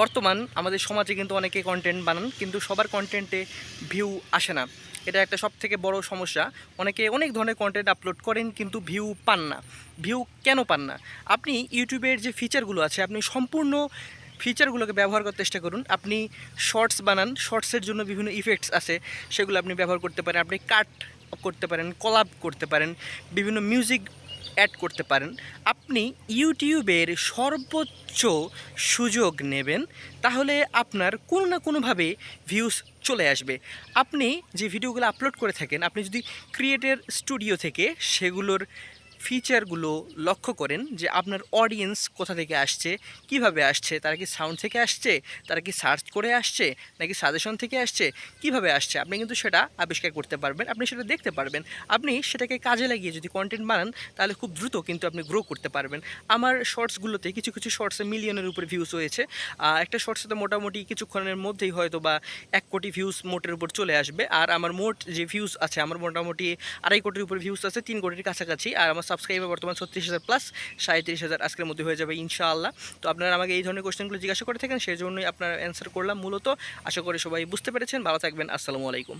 বর্তমান আমাদের সমাজে কিন্তু অনেকে কন্টেন্ট বানান, কিন্তু সবার কন্টেন্টে ভিউ আসে না। এটা একটা সব থেকে বড় সমস্যা। অনেকে অনেক ধরনের কন্টেন্ট আপলোড করেন, কিন্তু ভিউ পান না। ভিউ কেন পান না? আপনি ইউটিউবের যে ফিচারগুলো আছে, আপনি সম্পূর্ণ ফিচারগুলোকে ব্যবহার করার চেষ্টা করুন। আপনি শর্টস বানান শর্টসের জন্য বিভিন্ন ইফেক্টস আছে, সেগুলো আপনি ব্যবহার করতে পারেন। আপনি কাট করতে পারেন কলাপ করতে পারেন। বিভিন্ন মিউজিক অ্যাড করতে পারেন। আপনি ইউটিউবের সর্বোচ্চ সুযোগ নেবেন, তাহলে আপনার কোনো না কোনোভাবে ভিউস চলে আসবে। আপনি যে ভিডিওগুলো আপলোড করে থাকেন, আপনি যদি ক্রিয়েটের স্টুডিও থেকে সেগুলোর ফিচারগুলো লক্ষ্য করেন যে আপনার অডিয়েন্স কোথা থেকে আসছে, কীভাবে আসছে, তারা কি সাউন্ড থেকে আসছে, তারা কি সার্চ করে আসছে, নাকি সাজেশন থেকে আসছে, কীভাবে আসছে, আপনি কিন্তু সেটা আবিষ্কার করতে পারবেন, আপনি সেটা দেখতে পারবেন। আপনি সেটাকে কাজে লাগিয়ে যদি কন্টেন্ট বানান, তাহলে খুব দ্রুত কিন্তু আপনি গ্রো করতে পারবেন। আমার শর্টসগুলোতে কিছু কিছু শর্টসে মিলিয়নের উপরে ভিউজ হয়েছে একটা শর্টসে তো মোটামুটি কিছুক্ষণের মধ্যেই হয়তো বা এক কোটি ভিউজ মোটের উপর চলে আসবে। আর আমার মোট যে ভিউজ আছে, আমার মোটামুটি আড়াই কোটির উপর ভিউজ আছে, তিন কোটির কাছাকাছি। আর আমার সাবস্ক্রাইবার বর্তমান ছত্রিশ হাজার প্লাস সাঁত্রিশ হাজার আজকের মধ্যে হয়ে যাবে ইনশাআল্লাহ। তো আপনারা আমাকে এই ধরনের কোশ্চেনগুলো জিজ্ঞাসা করে থাকেন, সেই জন্যই আপনার অ্যান্সার করলাম মূলত। আশা করি সবাই বুঝতে পেরেছেন। ভালো থাকবেন। আসসালামু আলাইকুম।